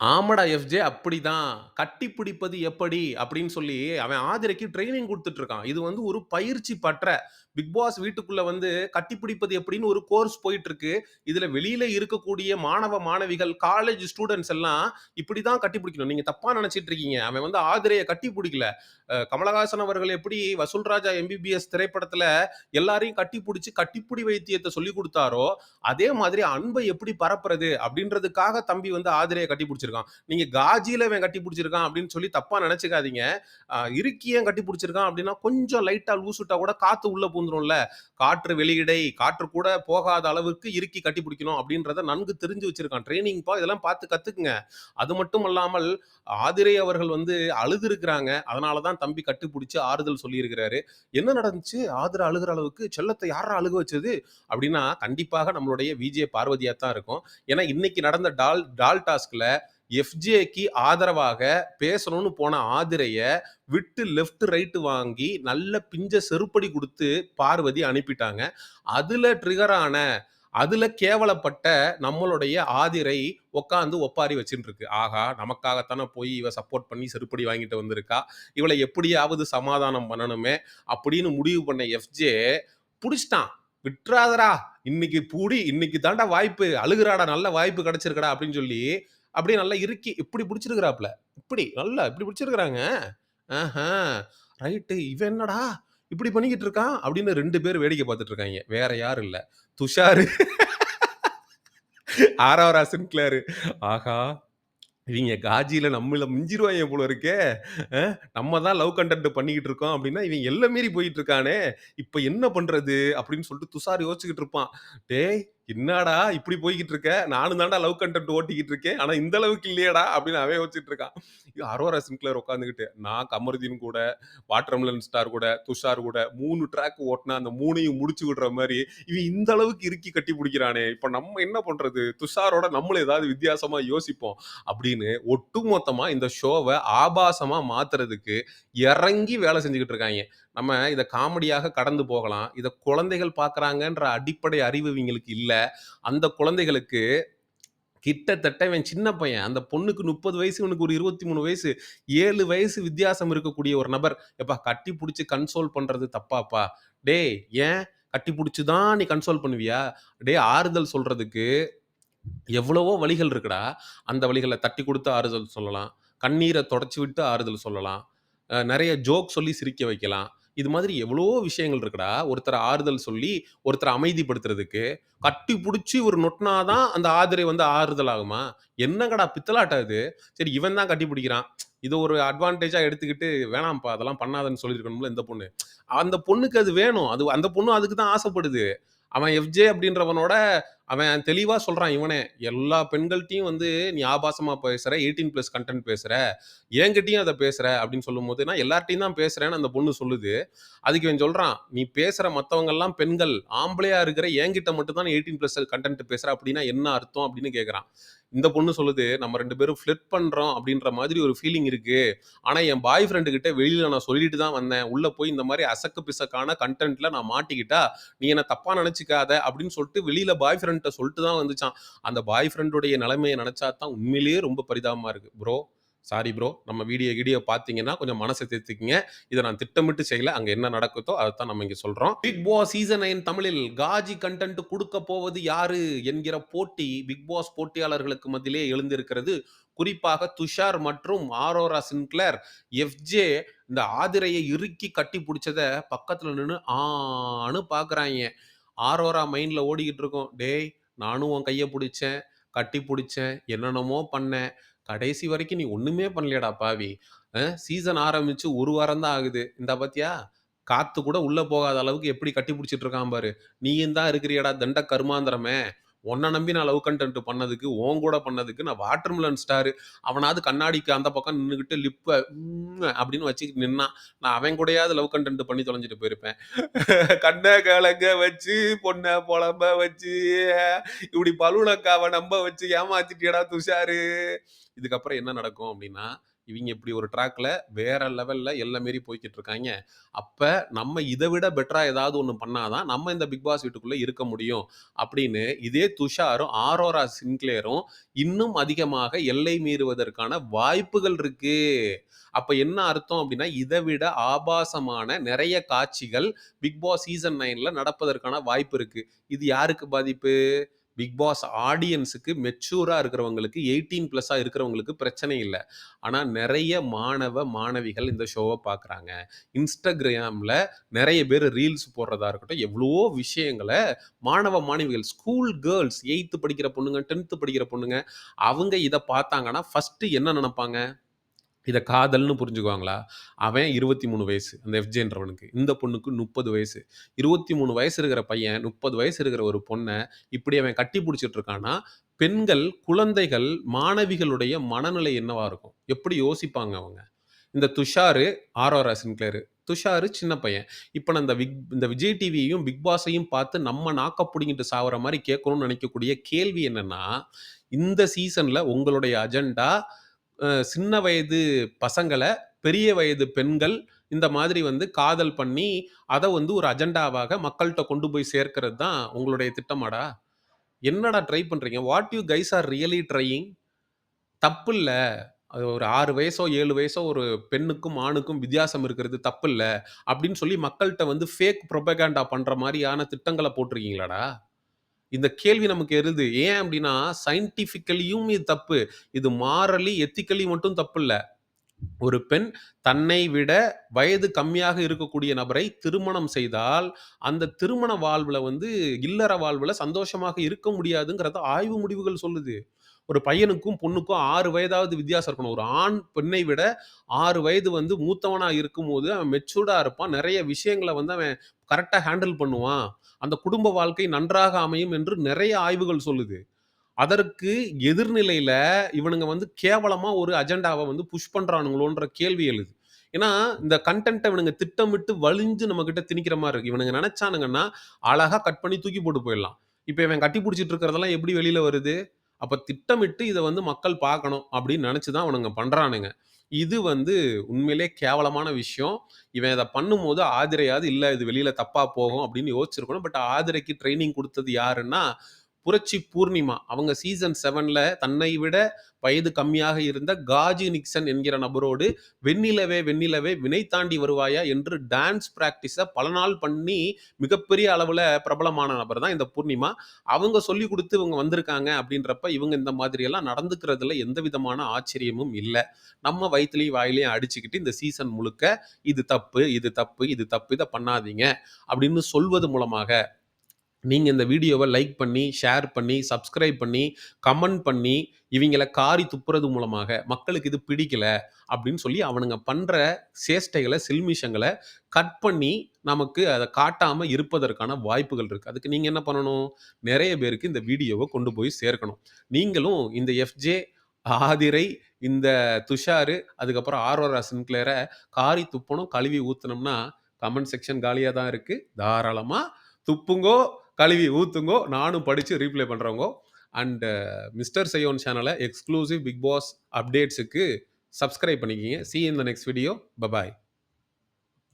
ஆமாடா எஃப்ஜே அப்படிதான். கட்டி பிடிப்பது எப்படி? அப்படின்னு சொல்லி அவன் ஆதிரைக்கு ட்ரெய்னிங் குடுத்துட்டு இருக்கான். இது வந்து ஒரு பயிற்சி பற்ற பிக் பாஸ் வீட்டுக்குள்ள வந்து கட்டிப்பிடிப்பது எப்படின்னு ஒரு கோர்ஸ் போயிட்டு இருக்கு. இதுல வெளியில இருக்கக்கூடிய மாணவ, மாணவிகள், காலேஜ் ஸ்டூடண்ட்ஸ் எல்லாம் இப்படிதான் கட்டிப்பிடிக்கணும். நீங்க தப்பா நினச்சிட்டு இருக்கீங்க. அவன் வந்து ஆதிரைய கட்டி அ கமலஹாசன் அவர்கள் எப்படி வசூல் ராஜா எம்பிபிஎஸ் திரைப்படத்துல எல்லாரையும் கட்டி கட்டிப்பிடி கட்டிப்புடி வைத்தியத்த சொல்லிக் குடுத்தாரோ, அதே மாதிரி அன்பை எப்படி பரப்புறது அப்படின்றதுக்காக தம்பி வந்து ஆதிரைய கட்டி பிடிச்சிருக்கான் நீங்க காஜில இவன் கட்டி பிடிச்சிருக்கான் அப்படின்னு சொல்லி தப்பா நினைச்சுக்காதீங்க இருக்கியன் கட்டி பிடிச்சிருக்கான் அப்படின்னா, கொஞ்சம் லைட்டா லூஸ் விட்டா கூட காத்து உள்ள பூந்துரும்ல. காற்று வெளியிடை, காற்று கூட போகாத அளவுக்கு இறுக்கி கட்டி பிடிக்கணும் அப்படின்றத நன்கு தெரிஞ்சு வச்சிருக்கான். ட்ரெய்னிங்ப்பா இதெல்லாம் பார்த்து கத்துக்குங்க. அது மட்டும் அல்லாமல் ஆதிரை அவர்கள் வந்து அழுதுருக்கிறாங்க. அதனால தான் தம்பி கட்டி ஆறுதல் சொல்லியிருக்கிறாரு. என்ன நடந்துச்சு? ஆதிரை அழுகுற அளவுக்கு செல்லத்தை யாரா அழுக வச்சது? அப்படின்னா, கண்டிப்பாக நம்மளுடைய விஜே பார்வதியா தான் இருக்கும். ஏன்னா, இன்னைக்கு நடந்த டால் டால் டாஸ்க்ல எஃப்ஜேக்கு ஆதரவாக பேசணும்னு போன ஆதிரைய விட்டு லெஃப்ட், ரைட் வாங்கி நல்ல பிஞ்ச செருப்படி கொடுத்து பார்வதி அனுப்பிட்டாங்க. அதுல ட்ரிகர் ஆன, அதுல கேவலப்பட்ட நம்மளுடைய ஆதிரை உட்காந்து ஒப்பாரி வச்சுட்டு இருக்கு. ஆகா நமக்காகத்தானே போய் இவ சப்போர்ட் பண்ணி செருப்படி வாங்கிட்டு வந்திருக்கா. இவளை எப்படியாவது சமாதானம் பண்ணணுமே அப்படின்னு முடிவு பண்ண எஃப்ஜே பிடிச்சிட்டான் விட்றாதடா! இன்னைக்கு பூடி இன்னைக்கு தாண்டா வாய்ப்பு. அழுகுறாடா நல்ல வாய்ப்பு கிடைச்சிருக்கடா அப்படின்னு சொல்லி, அப்படியே நல்லா இறுக்கி இப்படி பிடிச்சிருக்கிறாப்புல இப்படி நல்லா இப்படி பிடிச்சிருக்கிறாங்க ஆஹா! ரைட்டு. இவன் என்னடா இப்படி பண்ணிக்கிட்டு இருக்கான்? அப்படின்னு ரெண்டு பேர் வேடிக்கை பார்த்துட்டு இருக்காங்க வேற யாரும் இல்லை துஷாரு ஆரவரா சின்க்ளேர். ஆஹா! இவங்க காஜியில் நம்மள மிஞ்சிருவாங்க போல இருக்கே. நம்ம தான் லவ் கண்டென்ட் பண்ணிக்கிட்டு இருக்கோம் அப்படின்னா, இவன் எல்லாம் மீறி போயிட்டு இருக்கானே. இப்போ என்ன பண்ணுறது அப்படின்னு சொல்லிட்டு துஷார் யோசிச்சுக்கிட்டு இருப்பான். டேய்! என்னடா இப்படி போய்கிட்டு இருக்க? நானும் தான்டா லவ் கன்டென்ட் ஓட்டிக்கிட்டு இருக்கேன். ஆனா இந்த அளவுக்கு இல்லையேடா அப்படின்னு அவன் வச்சுட்டு இருக்கான். அரோரா சின்க்ளர் உட்காந்துக்கிட்டு நான் கமருதீன் கூட, வாட்டர்மலன் ஸ்டார் கூட, துஷார் கூட மூணு ட்ராக் ஓட்டினா அந்த மூணையும் முடிச்சு விடுற மாதிரி இவன் இந்த அளவுக்கு இறுக்கி கட்டி பிடிக்கிறானே. இப்ப நம்ம என்ன பண்றது? துஷாரோட நம்மளும் ஏதாவது வித்தியாசமா யோசிப்போம். அப்படின்னு ஒட்டுமொத்தமா இந்த ஷோவை ஆபாசமா மாத்துறதுக்கு இறங்கி வேலை செஞ்சுக்கிட்டு இருக்காங்க நம்ம இதை காமெடியாக கடந்து போகலாம். இதை குழந்தைகள் பார்க்குறாங்கன்ற அடிப்படை அறிவு இவங்களுக்கு இல்லை அந்த குழந்தைகளுக்கு கிட்டத்தட்ட இவன் சின்ன பையன். அந்த பொண்ணுக்கு 30 வயசு, இவனுக்கு ஒரு 23 வயசு. ஏழு வயசு வித்தியாசம் இருக்கக்கூடிய ஒரு நபர். "எப்பா கட்டி பிடிச்சி கன்சோல் பண்ணுறது தப்பாப்பா?" டேய்! ஏன்? கட்டி பிடிச்சி தான் நீ கன்சோல் பண்ணுவியா? டேய் ஆறுதல் சொல்கிறதுக்கு எவ்வளவோ வழிகள் இருக்குடா. அந்த வழிகளை தட்டி கொடுத்து ஆறுதல் சொல்லலாம். கண்ணீரை தொடச்சி விட்டு ஆறுதல் சொல்லலாம். நிறைய ஜோக் சொல்லி சிரிக்க வைக்கலாம். இது மாதிரி எவ்வளோ விஷயங்கள் இருக்குடா. ஒருத்தரை ஆறுதல் சொல்லி, ஒருத்தரை அமைதிப்படுத்துறதுக்கு. கட்டி பிடிச்சி ஒரு நொட்டினாதான் அந்த ஆதிரை வந்து ஆறுதல் ஆகுமா? என்னங்கடா பித்தலாட்டா இது? சரி இவன் தான் கட்டி பிடிக்கிறான். இத ஒரு அட்வான்டேஜா எடுத்துக்கிட்டு, "வேணாம்ப்பா அதெல்லாம் பண்ணாதன்னு" சொல்லியிருக்கணும்ல இந்த பொண்ணு. அந்த பொண்ணுக்கு அது வேணும். அது அந்த பொண்ணு அதுக்கு தான் ஆசைப்படுது. அவன் எஃப்ஜே அப்படின்றவனோட அவன் தெளிவாக சொல்கிறான் இவனே. எல்லா பெண்கள்ட்டயும் வந்து நீ ஆபாசமா பேசுற, 18+ கன்டென்ட் பேசுற. என்கிட்டயும் அதை பேசுற அப்படின்னு சொல்லும்போது, நான் எல்லார்ட்டையும் தான் பேசுகிறேன்னு அந்த பொண்ணு சொல்லுது. அதுக்கு இவன் சொல்கிறான் "நீ பேசுகிற மத்தவங்கலாம் பெண்கள். ஆம்பளையா இருக்கிற என்கிட்ட மட்டும் தான் நீ 18+ கன்டென்ட் பேசுற. அப்படின்னா என்ன அர்த்தம்?" அப்படின்னு கேட்குறான். இந்த பொண்ணு சொல்லுது, "நம்ம ரெண்டு பேரும் ஃபிளிட் பண்றோம் அப்படின்ற மாதிரி ஒரு ஃபீலிங் இருக்கு. ஆனா என் பாய் ஃப்ரெண்டு கிட்ட வெளியில நான் சொல்லிட்டு தான் வந்தேன். உள்ள போய் இந்த மாதிரி அசக்கு பிசக்கான கன்டென்ட்ல நான் மாட்டிக்கிட்டா, நீ என்ன தப்பா நினச்சிக்காத அப்படின்னு சொல்லிட்டு வெளியில பாய் ஃப்ரெண்ட்ட சொல்லிட்டு தான் வந்துச்சான் அந்த பாய் ஃப்ரெண்டுடைய நிலைமையை நெனச்சா தான் உண்மையிலேயே ரொம்ப பரிதாபமா இருக்கு. Bro, sorry bro. நம்ம வீடியோ வீடியோ பார்த்தீங்கன்னா கொஞ்சம் மனசை தேர்த்துக்கிங்க இதை நான் திட்டமிட்டு செய்யல. அங்கே என்ன நடக்குதோ அதத்தான் நம்ம இங்கே சொல்கிறோம் பிக் பாஸ் சீசன் நைன் தமிழில் காஜி கண்டென்ட் கொடுக்க போவது யாரு என்கிற போட்டி பிக் பாஸ் போட்டியாளர்களுக்கு மத்தியிலே எழுந்திருக்கிறது. குறிப்பாக துஷார் மற்றும் ஆரோரா சின்க்ளர் எஃப்ஜே இந்த ஆதிரையை இறுக்கி கட்டி பிடிச்சதை பக்கத்தில் நின்று ஆன்னு பார்க்குறாங்க ஆரோரா மைண்டில் ஓடிக்கிட்டு இருக்கோம் "டேய்! நானும் உன் கையை பிடிச்சேன் கட்டி பிடிச்சேன் என்னென்னமோ பண்ணேன். கடைசி வரைக்கும் நீ ஒண்ணுமே பண்ணலையேடா பாவி! சீசன் ஆரம்பிச்சு ஒரு வாரம் தான் ஆகுது. இந்தா பாத்தியா? காத்து கூட உள்ள போகாத அளவுக்கு எப்படி கட்டி பிடிச்சிட்டு இருக்கான் பாரு. நீயும் தான் இருக்கிறியடா தண்ட கருமாந்திரமே! உன்னை நம்பி நான் லவ் கண்டென்ட் பண்ணதுக்கு, உன் கூட பண்ணதுக்கு நான் வாட்டர்மெலன் ஸ்டாரு. அவனாவது கண்ணாடிக்கு அந்த பக்கம் நின்றுக்கிட்டு லிப்பை அப்படின்னு வச்சுக்கிட்டு நின்னான். நான் அவன் கூடயாவது லவ் கண்டென்ட் பண்ணி தொலைஞ்சிட்டு போயிருப்பேன். கண்ண கலங்க வச்சு, பொண்ணை புலம்ப வச்சு, இப்படி பலூனக்காவை நம்ப வச்சு ஏமாத்திட்டியடா துஷாரு. இதுக்கப்புறம் என்ன நடக்கும் அப்படின்னா, இவங்க இப்படி ஒரு ட்ராக்ல வேற லெவல்ல எல்லாம் மாரி போய்கிட்டு இருக்காங்க அப்ப நம்ம இதை விட பெட்டரா ஏதாவது ஒன்று பண்ணாதான் நம்ம இந்த பிக் பாஸ் வீட்டுக்குள்ள இருக்க முடியும். அப்படின்னு இதே துஷாரும், ஆரோரா சின்க்ளேரும் இன்னும் அதிகமாக எல்லை மீறுவதற்கான வாய்ப்புகள் இருக்கு. அப்ப என்ன அர்த்தம் அப்படின்னா, இதை விட ஆபாசமான நிறைய காட்சிகள் பிக் பாஸ் சீசன் நைன்ல நடப்பதற்கான வாய்ப்பு இருக்கு. இது யாருக்கு பாதிப்பு? பிக் பாஸ் ஆடியன்ஸுக்கு மெச்சூராக இருக்கிறவங்களுக்கு எயிட்டீன் ப்ளஸ்ஸாக இருக்கிறவங்களுக்கு பிரச்சனை இல்லை ஆனால் நிறைய மாணவ, மாணவிகள் இந்த ஷோவை பார்க்குறாங்க. இன்ஸ்டாகிராமில் நிறைய பேர் ரீல்ஸ் போடுறதா இருக்கட்டும், எவ்வளவோ விஷயங்கள மாணவ, மாணவிகள் ஸ்கூல் கேர்ள்ஸ் எயித்து படிக்கிற பொண்ணுங்க, 10த் படிக்கிற பொண்ணுங்க, அவங்க இதை பார்த்தாங்கன்னா, ஃபர்ஸ்ட்டு என்ன நினப்பாங்க இதை காதல்னு புரிஞ்சுக்குவாங்களா? அவன் 23 வயசு. அந்த எஃப்ஜேன்றவனுக்கு. இந்த பொண்ணுக்கு 30 வயசு. 23 வயசு இருக்கிற பையன், 30 வயசு இருக்கிற ஒரு பொண்ணை இப்படி அவன் கட்டி பிடிச்சிட்டு இருக்கான்னா, பெண்கள், குழந்தைகள், மாணவிகளுடைய மனநிலை என்னவா இருக்கும்? எப்படி யோசிப்பாங்க அவங்க? இந்த துஷாரு, ஆரோரா சின்க்ளேரு. துஷாரு சின்ன பையன். இப்போ நான் இந்த விக் இந்த விஜய் டிவியையும், பிக் பாஸையும் பார்த்து நம்ம நாக்க பிடிங்கிட்டு சாவுற மாதிரி கேட்கணும்னு நினைக்கக்கூடிய கேள்வி என்னன்னா, இந்த சீசன்ல உங்களுடைய அஜெண்டா சின்ன வயது பசங்களை பெரிய வயது பெண்கள் இந்த மாதிரி வந்து காதல் பண்ணி, அதை வந்து ஒரு அஜெண்டாவாக மக்கள்கிட்ட கொண்டு போய் சேர்க்கிறது தான் உங்களுடைய திட்டமாடா? என்னடா ட்ரை பண்ணுறீங்க what you guys are really trying? இல்லை அது ஒரு ஆறு வயசோ, ஏழு வயசோ ஒரு பெண்ணுக்கும், ஆணுக்கும் வித்தியாசம் இருக்கிறது தப்பில்ல. அப்படின்னு சொல்லி மக்கள்கிட்ட வந்து ஃபேக் ப்ரொபகேண்டா பண்ணுற மாதிரியான திட்டங்களை போட்டிருக்கீங்களாடா? இந்த கேள்வி நமக்கு எழுது. ஏன் அப்படின்னா, சயின்டிஃபிக்கலியும் இது தப்பு. இது மாரலி, எத்திக்கலி மட்டும் தப்பில்ல. ஒரு பெண் தன்னை விட வயது கம்மியாக இருக்கக்கூடிய நபரை திருமணம் செய்தால், அந்த திருமண வாழ்வுல வந்து இல்லற வாழ்வுல சந்தோஷமாக இருக்க முடியாதுங்கிறத ஆய்வு முடிவுகள் சொல்லுது. ஒரு பையனுக்கும், பொண்ணுக்கும் 6 வயதாவது வித்தியாசம் இருக்கணும். ஒரு ஆண் பெண்ணை விட 6 வயது வந்து மூத்தவனா இருக்கும்போது, அவன் மெச்சூர்டா இருப்பான். நெறைய விஷயங்கள வந்து அவன் கரெக்ட்டா ஹேண்டில் பண்ணுவான். அந்த குடும்ப வாழ்க்கை நன்றாக அமையும் என்று நெறைய ஆய்வுகள் சொல்லுது. அதற்கு எதிர்நிலையில இவனுங்க வந்து கேவலமா ஒரு அஜெண்டாவை வந்து புஷ் பண்றானுங்களோன்ற கேள்வி எழுது. ஏன்னா, இந்த கண்டென்ட்டை இவனுங்க திட்டமிட்டு வழிஞ்சு நம்மகிட்ட திணிக்கிற மாதிரி இருக்கு. இவனுங்க நினைச்சானுங்கன்னா அழகா கட் பண்ணி தூக்கி போட்டு போயிடலாம். இப்போ இவன் கட்டி பிடிச்சிட்டு இருக்கிறதெல்லாம் எப்படி வெளியில வருது? அப்ப திட்டமிட்டு இதை வந்து மக்கள் பார்க்கணும் அப்படின்னு நினச்சி தான் அவனுங்க பண்றானுங்க. இது வந்து உண்மையிலேயே கேவலமான விஷயம். இவன் இதை பண்ணும்போது ஆதிரையாவது, இல்லை இது வெளியில் தப்பா போகும் அப்படின்னு யோசிச்சிருக்கணும். பட் ஆதிரைக்கு ட்ரைனிங் கொடுத்தது யாருன்னா, புரட்சி பூர்ணிமா. அவங்க சீசன் செவனில் தன்னை விட வயது கம்மியாக இருந்த காஜி நிக்சன் என்கிற நபரோடு "வெண்ணிலவே வெண்ணிலவே வினை தாண்டி வருவாயா" என்று டான்ஸ் பிராக்டிஸ பல நாள் பண்ணி மிகப்பெரிய அளவுல பிரபலமான நபர் தான் இந்த பூர்ணிமா. அவங்க சொல்லிக் கொடுத்து இவங்க வந்திருக்காங்க அப்படின்றப்ப, இவங்க இந்த மாதிரியெல்லாம் நடந்துக்கிறதுல எந்த விதமான ஆச்சரியமும் இல்லை நம்ம வயிற்றுலையும் வாயிலையும் அடிச்சுக்கிட்டு இந்த சீசன் முழுக்க இது தப்பு, இது தப்பு, இது தப்பு, இதை பண்ணாதீங்க அப்படின்னு சொல்வது மூலமாக, நீங்கள் இந்த வீடியோவை லைக் பண்ணி, ஷேர் பண்ணி, சப்ஸ்கிரைப் பண்ணி, கமெண்ட் பண்ணி, இவங்களை காரி துப்புறது மூலமாக, மக்களுக்கு இது பிடிக்கல அப்படின்னு சொல்லி அவனுங்க பண்ணுற சேஷ்டைகளை சில்மிஷங்களை கட் பண்ணி நமக்கு அதை காட்டாமல் இருப்பதற்கான வாய்ப்புகள் இருக்குது அதுக்கு நீங்கள் என்ன பண்ணணும்? நிறைய பேருக்கு இந்த வீடியோவை கொண்டு போய் சேர்க்கணும். நீங்களும் இந்த எஃப்ஜே, ஆதிரை, இந்த துஷாரு, அதுக்கப்புறம் ஆர்வரா சின்க்ளேரை காரி துப்பணும், கழுவி ஊத்துனோம்னா, கமெண்ட் செக்ஷன் காலியாக தான் இருக்குது தாராளமாக துப்புங்கோ, கழுவி ஊத்துங்கோ. நானும் படித்து ரீப்ளை பண்ணுறவங்கோ அண்டு மிஸ்டர் சையோன் சேனலை எக்ஸ்க்ளூசிவ் பிக் பாஸ் அப்டேட்ஸுக்கு சப்ஸ்கிரைப் பண்ணிக்கிங்க see in the next video. Bye bye.